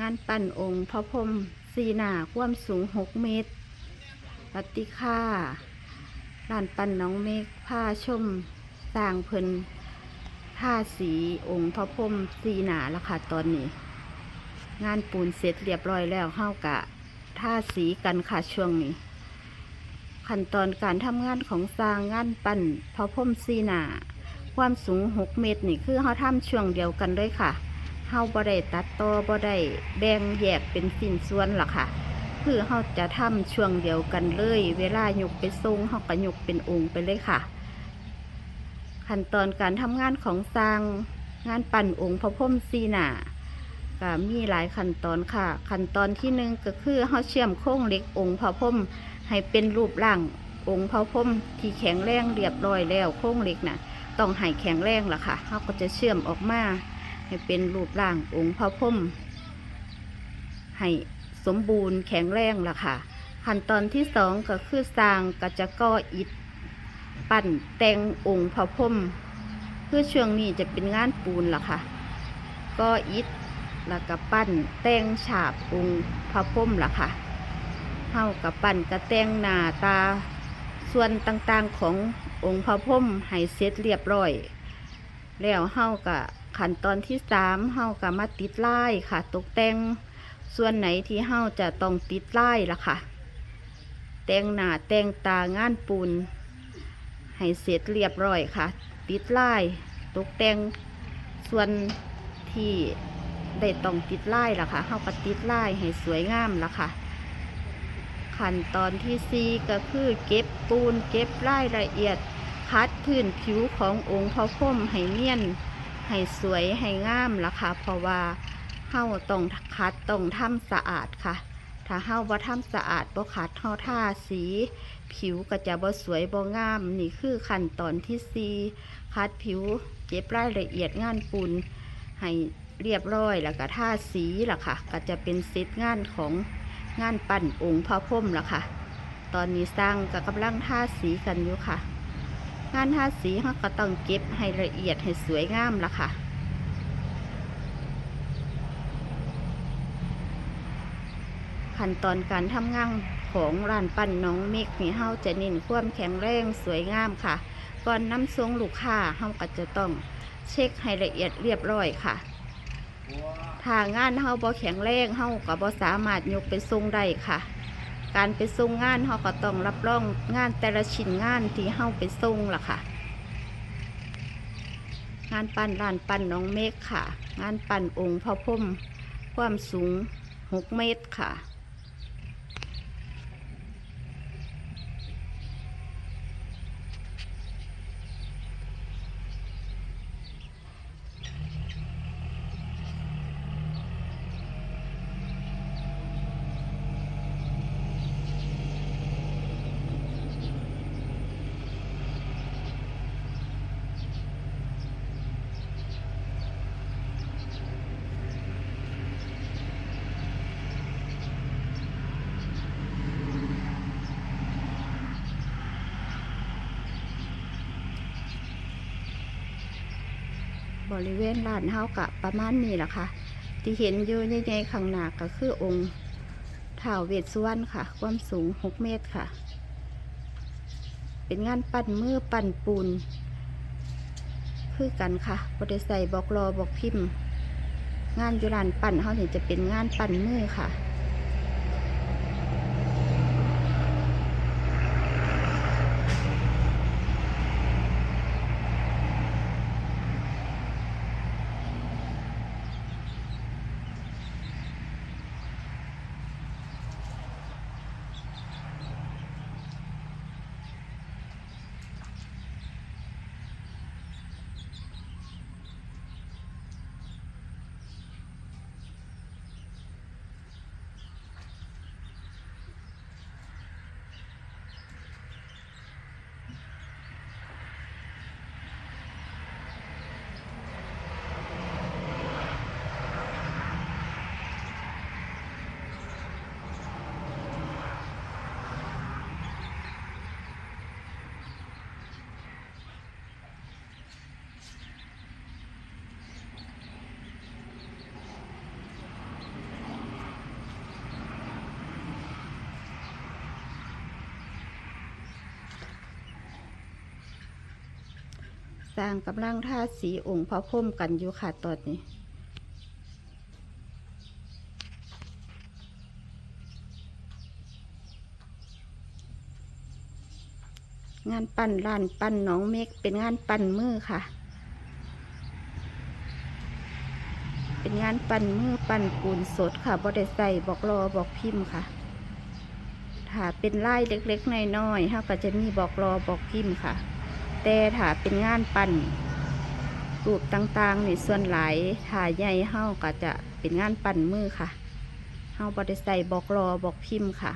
งานปั้นองค์พระพรหมสีหนาความสูงหกเมตรรัตติค่าลานปั้นน้องเมฆผ้าชมสร้างเพิ่นท่าสีองค์พระพรหมสีหนาแล้วค่ะตอนนี้ งานปูนเสร็จเรียบร้อยแล้วเฮากะท่าสีกันค่ะช่วงนี้ ขั้นตอนการทำงานของสร้างงานปั้นพระพรหมสีหนาความสูง 6 เมตรนี่คือเขาทำช่วงเดียวกันเลยค่ะ เฮาบ่ได้ตัดต่อบ่ได้แบ่งแยกเป็นสิ้นส่วนหรอกค่ะ คือเฮาจะทำช่วงเดียวกันเลย เวลายกไปทรงเฮาก็ยกเป็นองค์ไปเลยค่ะ ขั้นตอนการทำงานของสร้างงานปั่นองค์พระพรหมสีหนาก็มีหลายขั้นตอนค่ะ ขั้นตอนที่หนึ่งก็คือเฮาเชื่อมโครงเหล็กองค์พระพรหมให้เป็นรูปร่างองค์พระพรหมที่แข็งแรงเรียบร้อยแล้วโครงเหล็กน่ะต้องให้แข็งแรงล่ะค่ะเขาก็จะเชื่อมออกมา ให้เป็นรูปร่างองค์พระพรหมให้สมบูรณ์แข็งแรงล่ะค่ะ ขั้นตอนที่สองก็คือสร้างก็จะก่ออิฐปั้นแต่งองค์พระพรหมคือช่วงนี้จะเป็นงานปูนล่ะค่ะก่ออิฐแล้วก็ปั้นแต่งฉาบองค์พระพรหมล่ะค่ะเฮากับปั้นกระแต่งหน้าตาส่วนต่างๆขององค์พระพรหมให้เสร็จเรียบร้อย แล้วเฮากับ ขั้นตอนที่สามเฮากับมาติดลายค่ะ ตกแต่งส่วนไหนที่เฮาจะต้องติดลายล่ะค่ะ แต่งหน้าแต่งตางานปูนให้เสร็จเรียบร้อยค่ะ ติดลายตกแต่งส่วนที่ได้ต้องติดลายล่ะค่ะเฮาก็ติดลายให้สวยงามล่ะค่ะขั้นตอนที่สี่ก็คือเก็บปูนเก็บรายละเอียดคัดพื้นผิวขององค์พระพรหมให้เนียน ให้สวยให้งามล่ะค่ะ เพราะว่าเฮาต้องคัดต้องทำสะอาดค่ะ ถ้าเฮาบ่ทำสะอาดบ่คัดเฮาทาสี ผิวก็จะบ่สวยบ่งาม นี่คือขั้นตอนที่สี่คัดผิวเก็บรายละเอียดงานปูนให้เรียบร้อยแล้วก็ทาสีล่ะค่ะ ก็จะเป็นเซตงานของงานปั่นองค์พระพรหมล่ะค่ะ ตอนนี้สร้างกับกำลังทาสีกันอยู่ค่ะ งานทาสีเขาก็ต้องเก็บให้ละเอียดให้สวยงามละค่ะขั้นตอนการทำงานของร้านปั้นน้องเมฆนี่เฮาจะเน้นความแข็งแรงสวยงามค่ะ ก่อนนำส่งลูกค้าเฮาก็จะต้องเช็คให้ละเอียดเรียบร้อยค่ะ ถ้างานเฮาบ่แข็งแรงเฮาก็บ่สามารถยกไปส่งได้ค่ะ การไปส่งงานเขาก็ต้องรับรองงานแต่ละชิ้นงานที่เฮาไปส่งล่ะค่ะ งานปั้นลานปั้นน้องเมฆค่ะ งานปั้นองค์พระพุ่มความสูง6เมตรค่ะ บริเวณร้านเฮากะประมาณนี้แหละค่ะ ที่เห็นอยู่ใหญ่ๆข้างหน้าก็คือองค์ท้าวเวสสุวรรณค่ะ ความสูง 6 เมตรค่ะ เป็นงานปั้นมือปั้นปูน คือกันค่ะบริใส่บอกรอบอกพิมพ์ งานยุรานปั้นเขาเนี่ยจะเป็นงานปั้นมือค่ะ สร้างกำลังท่าสีองค์พระพรหมกันอยู่ค่ะตอนนี้งานปั้นร้านปั้นน้องเมฆเป็นงานปั้นมือค่ะ เป็นงานปั้นมือปั้นปูนสดค่ะบ่ได้ใส่บอกรอบอกพิมพ์ค่ะ ถ้าเป็นลายเล็กๆน้อยๆเฮาก็จะมีบอกรอบอกพิมพ์ค่ะ แต่ถ้าเป็นงานปั้นรูปต่างๆในส่วนหลายถ้าใหญ่เฮาก็จะเป็นงานปั้นมือค่ะเฮาบ่ได้ใส่บอกรอบอกพิมพ์ค่ะ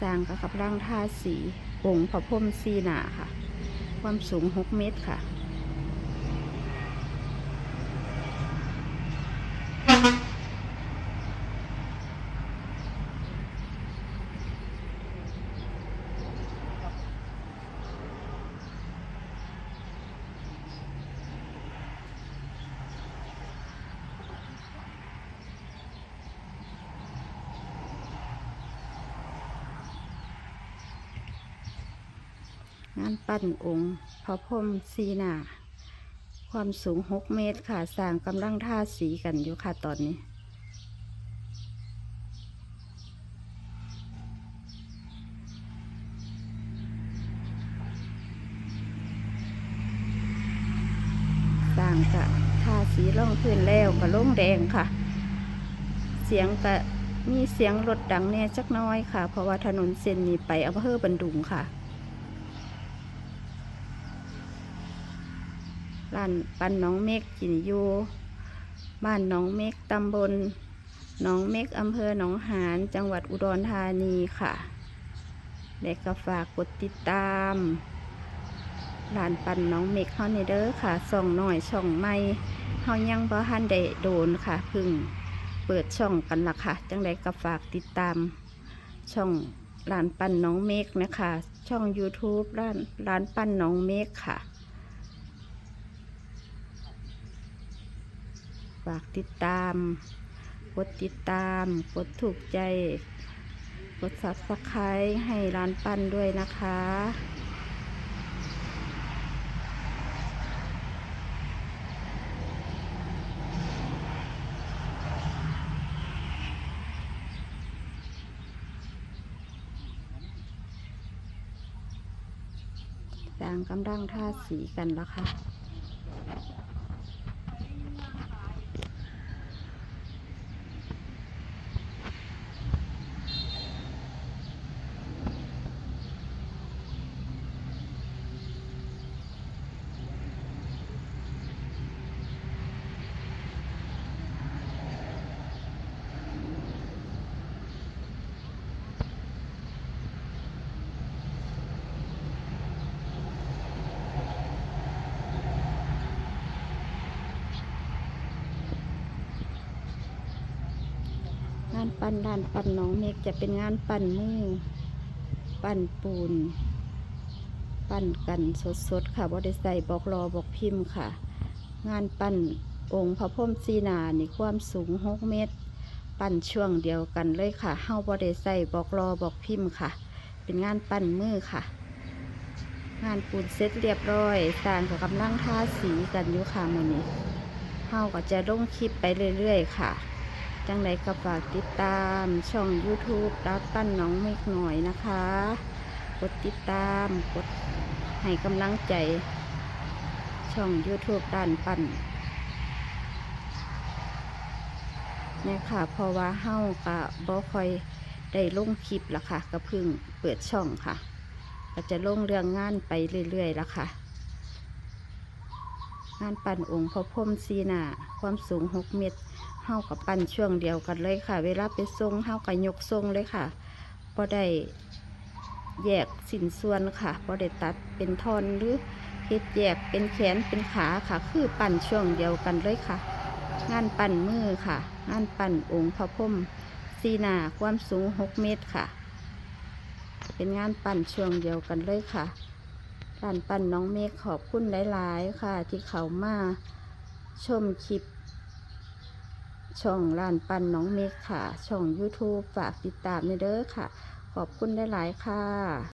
สร้างกับกับร่างท่าสีองค์พระพรหมสีหนาค่ะ ความสูง 6 เมตรค่ะ งานปั้นองค์พระพรมสีหนาความสูง6เมตรค่ะสร้างกำลังท่าสีกันอยู่ค่ะตอนนี้ สร้างกะท่าสีล่องพื้นแล้วก็ล่งแดงค่ะ เสียงกะมีเสียงรถดังแน่จักน้อยค่ะ เพราะว่าถนนเส้นนี้ไปอำเภอบันดุงค่ะ ร้านปันน้องเมฆกินอยู่บ้านน้องเมฆตำบลน้องเมฆอำเภอหนองหาน จังหวัดอุดรธานีค่ะและก็ฝากกดติดตามร้านปันน้องเมฆเฮาในเด้อค่ะ ส่องหน่อยช่องใหม่เฮายังบ่ทันได้โดนค่ะพึ่งเปิดช่องกันละค่ะ จังไดก็ฝากติดตาม ช่องร้านปันน้องเมฆนะคะ ช่อง YouTube ร้านร้านปันน้องเมฆค่ะากติดตาม กดติดตาม กดถูกใจ กด subscribe ให้ร้านปั้นด้วยนะคะ ต่างกำลังท่าสีกันแล้วค่ะ งานปั้นด้านปั้นน้องเมฆจะเป็นงานปั้นมือ ปั้นปูน ปั้นกันสดๆค่ะบ่ได้ใส่บอกรอบอกพิมพ์ค่ะ งานปั้นองค์พระพรหมสีนานี่ความสูง6เมตร ปั้นช่วงเดียวกันเลยค่ะเฮาบ่ได้ใส่บอกรอบอกพิมพ์ค่ะ เป็นงานปั้นมือค่ะ งานปูนเสร็จเรียบร้อยสร้างกับกำลังทาสีกันอยู่ค่ะมือนี้เฮาก็จะลงคลิปไปเรื่อยๆค่ะ จังไรก็ฝากติดตามช่อง YouTube รับปั้นน้องเมฆหน่อยนะคะ กดติดตาม กดให้กำลังใจ ช่อง YouTube ด้านปั้นเนี่ยค่ะเพราะว่าเฮ้าก็บ่คอยได้ลงคลิปละค่ะก็เพิ่งเปิดช่องค่ะ ก็จะลงเรื่องงานไปเรื่อยๆละค่ะ งานปั่นองค์พระพรมสีหนาความสูง 6 เมตรเฮากับปั่นช่วงเดียวกันเลยค่ะ เวลาไปทรงเฮากับยกทรงเลยค่ะบ่ได้แยกสินส่วนค่ะบ่ได้ตัดเป็นท่อนหรือเฮ็ดแยกเป็นแขนเป็นขาค่ะ คือปั่นช่วงเดียวกันเลยค่ะ งานปั่นมือค่ะ งานปั่นองค์พระพรมสีหนาความสูง 6 เมตรค่ะ เป็นงานปั่นช่วงเดียวกันเลยค่ะ ร้านปั้นน้องเมฆขอบคุณหลาย ๆ ค่ะ ที่เขามาชมคลิป ช่องร้านปั้นน้องเมฆค่ะ ช่อง YouTube ฝากติดตามในเด้อค่ะ ขอบคุณหลาย ๆ ค่ะ